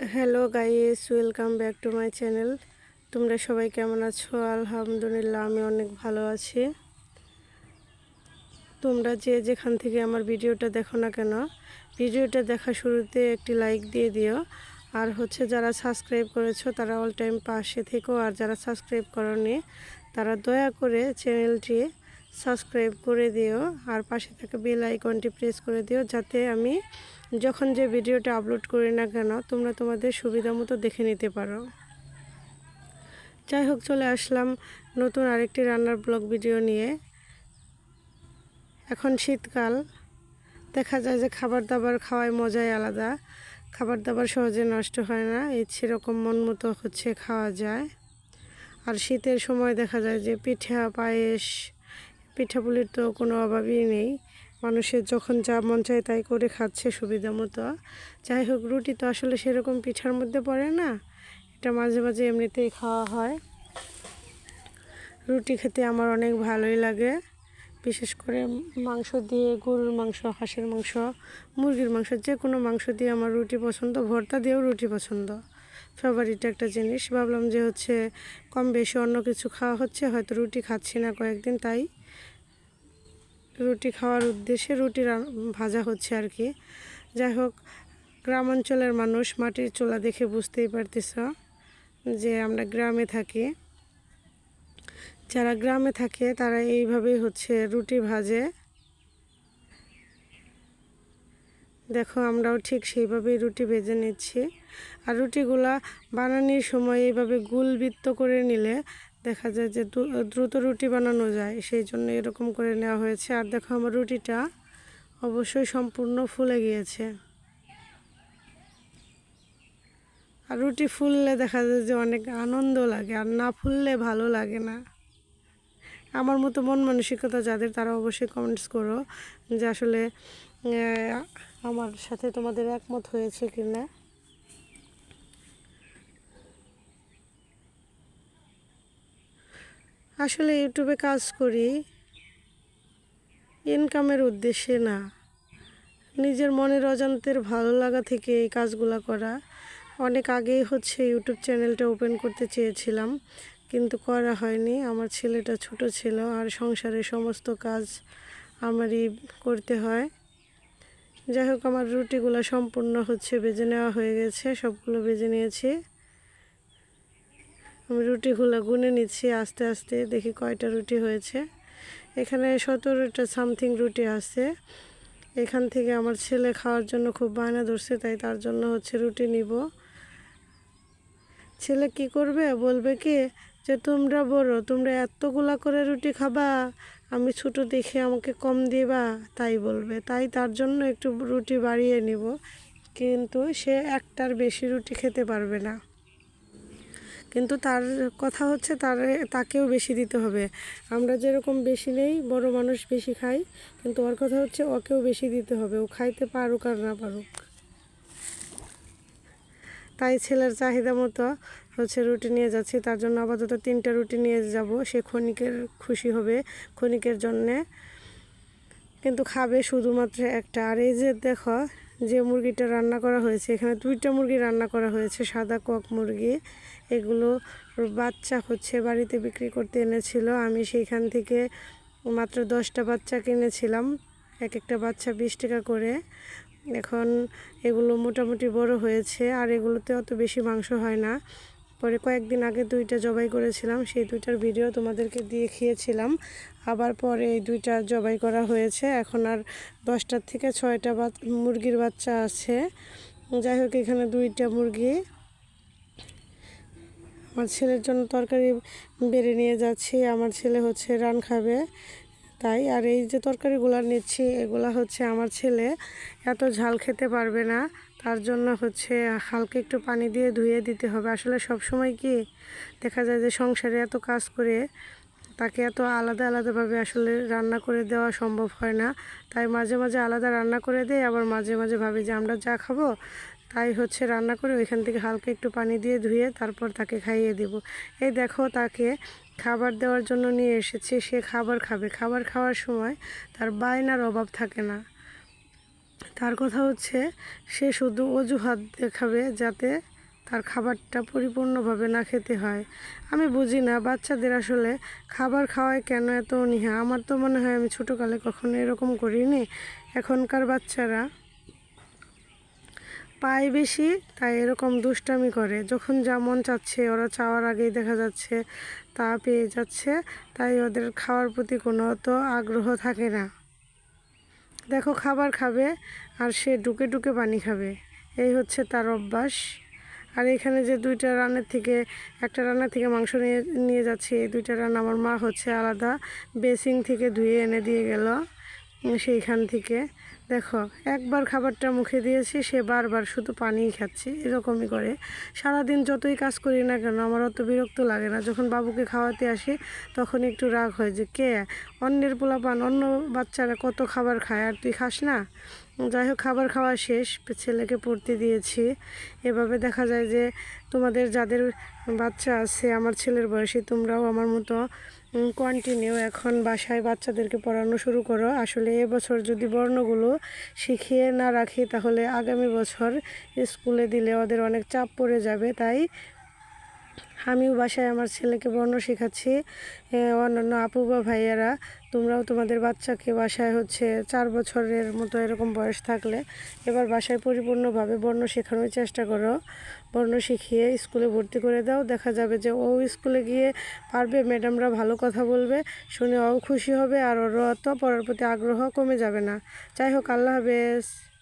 Hello guys welcome back to my channel তোমরা সবাই কেমন আছো? আলহামদুলিল্লাহ, আমি অনেক ভালো আছি। তোমরা যে যেখান থেকে আমার ভিডিওটা দেখো না কেন, ভিডিওটা দেখা শুরুতে একটি লাইক দিয়ে দিও। আর হচ্ছে যারা সাবস্ক্রাইব করেছ, তারা অল টাইম পাশে থেকো। আর যারা সাবস্ক্রাইব করনি, তারা দয়া করে চ্যানেলটি সাবস্ক্রাইব করে দিও আর পাশে থাকা বেল আইকনটি প্রেস করে দিও যাতে আমি যখন যে ভিডিওটা আপলোড করি না কেন, তোমরা তোমাদের সুবিধা মতো দেখে নিতে পারো। যাই হোক, চলে আসলাম নতুন আরেকটি রান্নার ব্লগ ভিডিও নিয়ে। এখন শীতকাল, দেখা যায় যে খাবার দাবার খাওয়ায় মজাই আলাদা। খাবার দাবার সহজে নষ্ট হয় না, এই সেরকম মন মতো হচ্ছে খাওয়া যায়। আর শীতের সময় দেখা যায় যে পিঠা, পায়েস পিঠাপুলির তো কোনো অভাবই নেই। মানুষের যখন যা মন চায় তাই করে খাচ্ছে সুবিধা মতো। যাই হোক, রুটি তো আসলে সেরকম পিঠার মধ্যে পড়ে না। এটা মাঝে মাঝে এমনিতেই খাওয়া হয়। রুটি খেতে আমার অনেক ভালোই লাগে। বিশেষ করে মাংস দিয়ে গরুর মাংস, হাঁসের মাংস, মুরগির মাংস, যে কোনো মাংস দিয়ে আমার রুটি পছন্দ। ভর্তা দিয়েও রুটি পছন্দ। ফেভারিট একটা জিনিস। ভাবলাম যে হচ্ছে কম বেশি অন্য কিছু খাওয়া হচ্ছে, হয়তো রুটি খাচ্ছি না কয়েকদিন তাই। রুটি খাওয়ার উদ্দেশ্যে রুটি ভাজা হচ্ছে আর কি। যাই হোক, গ্রামাঞ্চলের মানুষ মাটির চুলা দেখে বুঝতেই পারতেছ যে আমরা গ্রামে থাকি। যারা গ্রামে থাকে, তারা এইভাবেই হচ্ছে রুটি ভাজে। দেখো, আমরাও ঠিক সেইভাবেই রুটি ভেজে নিচ্ছি। আর রুটিগুলা বানানোর সময় এইভাবে গুলবৃত্ত করে নিলে দেখা যায় যে দ্রুত রুটি বানানো যায়, সেই জন্য এরকম করে নেওয়া হয়েছে। আর দেখো আমার রুটিটা অবশ্যই সম্পূর্ণ ফুলে গিয়েছে। আর রুটি ফুললে দেখা যায় যে অনেক আনন্দ লাগে, আর না ফুললে ভালো লাগে না। আমার মতো মন মানসিকতা যাদের, তারা অবশ্যই কমেন্টস করো যে আসলে আমার সাথে তোমাদের একমত হয়েছে কি না আসলে ইউটিউবে কাজ করি। ইনকামের উদ্দেশ্যে না। নিজের মনের অজান্তের ভালো লাগা থেকে এই কাজগুলো করা। অনেক আগেই হচ্ছে ইউটিউব চ্যানেলটা ওপেন করতে চেয়েছিলাম, কিন্তু করা হয়নি। আমার ছেলেটা ছোট ছিল আর সংসারের সমস্ত কাজ আমারই করতে হয়। যাই হোক, আমার রুটিগুলো সম্পূর্ণ হচ্ছে বেজে নেওয়া হয়ে গেছে, সবগুলো বেজে নিয়েছি। রুটিগুলো গুনে নিচ্ছি আস্তে আস্তে, দেখি কয়টা রুটি হয়েছে। এখানে সতেরোটা সামথিং রুটি আছে। এখান থেকে আমার ছেলে খাওয়ার জন্য খুব বায়না ধরছে, তাই তার জন্য হচ্ছে রুটি নিব। ছেলে কি করবে? বলবে কি যে, তোমরা বড়, তোমরা এতগুলা করে রুটি খাবা, আমি ছোট দেখে আমাকে কম দিবা। তাই বলবে। তাই তার জন্য একটু রুটি বাড়িয়ে নিব। কিন্তু সে একটার বেশি রুটি খেতে পারবে না। কিন্তু তার কথা হচ্ছে তার, তাকেও বেশি দিতে হবে। আমরা যেরকম বেশি নেই, বড় মানুষ বেশি খাই, কিন্তু ওর কথা হচ্ছে ওকেও বেশি দিতে হবে। ও খাইতে পারুক আর না পারুক। তাই ছেলের চাহিদা মতো হচ্ছে রুটি নিয়ে যাচ্ছি। তার জন্য আপাতত তিনটা রুটি নিয়ে যাব। সে ক্ষণিকের খুশি হবে, ক্ষণিকের জন্যে। কিন্তু খাবে শুধুমাত্র একটা। আর এই যে দেখো যে মুরগিটা রান্না করা হয়েছে, এখানে দুইটা মুরগি রান্না করা হয়েছে, সাদা কক মুরগি। এগুলো বাচ্চা হচ্ছে, বাড়িতে বিক্রি করতে এনেছিল। আমি সেইখান থেকে মাত্র দশটা বাচ্চা কিনেছিলাম এক একটা বাচ্চা বিশ টাকা করে। এখন এগুলো মোটামুটি বড় হয়েছে, আর এগুলোতে অত বেশি মাংস হয় না। পরে কয়েকদিন আগে দুইটা জবাই করেছিলাম, সেই দুইটার ভিডিও তোমাদেরকে দিয়ে খেয়েছিলাম আবার পরে এই দুইটা জবাই করা হয়েছে। এখন আর দশটার থেকে ছয়টা বা মুরগির বাচ্চা আছে। যাই হোক, এখানে দুইটা মুরগি। আমার ছেলের জন্য তরকারি বেড়ে নিয়ে যাচ্ছি। আমার ছেলে হচ্ছে রান খাবে। তাই আর এই যে তরকারিগুলো নিচ্ছি, এগুলা হচ্ছে আমার ছেলে। এত ঝাল খেতে পারবে না, তার জন্য হচ্ছে হালকা একটু পানি দিয়ে ধুয়ে দিতে হবে। আসলে সব সময় কি দেখা যায় যে সংসারে এত কাজ করে তাকে এত আলাদা আলাদাভাবে আসলে রান্না করে দেওয়া সম্ভব হয় না। তাই মাঝে মাঝে আলাদা রান্না করে দেয়, আবার মাঝে মাঝে ভাবি যে আমরা যা খাব তাই হচ্ছে রান্না করে ওইখান থেকে হালকা একটু পানি দিয়ে ধুয়ে তারপর তাকে খাইয়ে দেব। এই দেখো তাকে খাবার দেওয়ার জন্য নিয়ে এসেছি, সে খাবার খাবে। খাবার খাওয়ার সময় তার বায়নার অভাব থাকে না। তার কথা হচ্ছে সে শুধু অজুহাত দেখাবে যাতে তার খাবারটা পরিপূর্ণভাবে না খেতে হয়। আমি বুঝি না বাচ্চাদের আসলে খাবার খাওয়ায় কেন এত অনীহা? আমার তো মনে হয় আমি ছোটোকালে কখনো এরকম করিনি। এখনকার বাচ্চারা পায় বেশি, তাই এরকম দুষ্টামি করে। যখন যা মন চাচ্ছে, ওরা চাওয়ার আগেই দেখা যাচ্ছে, তা পেয়ে যাচ্ছে, তাই ওদের খাওয়ার প্রতি কোনো তো আগ্রহ থাকে না। দেখো, খাবার খাবে, আর সে ডুকে ডুকে পানি খাবে। এই হচ্ছে তার অভ্যাস। আর এখানে যে দুইটা রান্নার থেকে, একটা রান্না থেকে মাংস নিয়ে নিয়ে যাচ্ছি, এই দুইটা রান্না আমার মা হচ্ছে আলাদা। বেসিং থেকে ধুয়ে এনে দিয়ে গেল। সেইখান থেকে, দেখো, একবার খাবারটা মুখে দিয়েছি, সে বারবার শুধু পানিই খাচ্ছি, এরকমই করে। সারাদিন যতই কাজ করি না কেন, আমার অত বিরক্ত লাগে না। যখন বাবুকে খাওয়াতে আসি, তখন একটু রাগ হয় যে, কে? অন্যের পোলাপান, অন্য বাচ্চারা কত খাবার খায়, আর তুই খাস না? যাই হোক খাবার খাওয়া শেষ, ছেলেকে পড়তে দিয়েছি। এভাবে দেখা যায় যে তোমাদের যাদের বাচ্চা আছে, আমার ছেলের বয়সে, তোমরাও আমার মতো কন্টিনিউ এখন বাসায় বাচ্চাদেরকে পড়ানো শুরু করো। আসলে এবছর যদি বর্ণগুলো শিখিয়ে না রাখি, তাহলে আগামী বছর স্কুলে দিলে ওদের অনেক চাপ পড়ে যাবে। তাই আমিও বাসায় আমার ছেলেকে বর্ণ শেখাচ্ছি অন্যান্য আপু বা ভাইয়ারা। তোমরাও তোমাদের বাচ্চাকে বাসায় হচ্ছে চার বছরের মতো এরকম বয়স থাকলে এবার বাসায় পরিপূর্ণভাবে বর্ণ শেখানোর চেষ্টা করো। বর্ণ শিখিয়ে স্কুলে ভর্তি করে দাও। দেখা যাবে যে ও স্কুলে গিয়ে পারবে, ম্যাডামরা ভালো কথা বলবে, শুনে ও খুশি হবে, আর ওরও অত পড়ার প্রতি আগ্রহ কমে যাবে না। যাই হোক, আল্লাহ হাফেজ।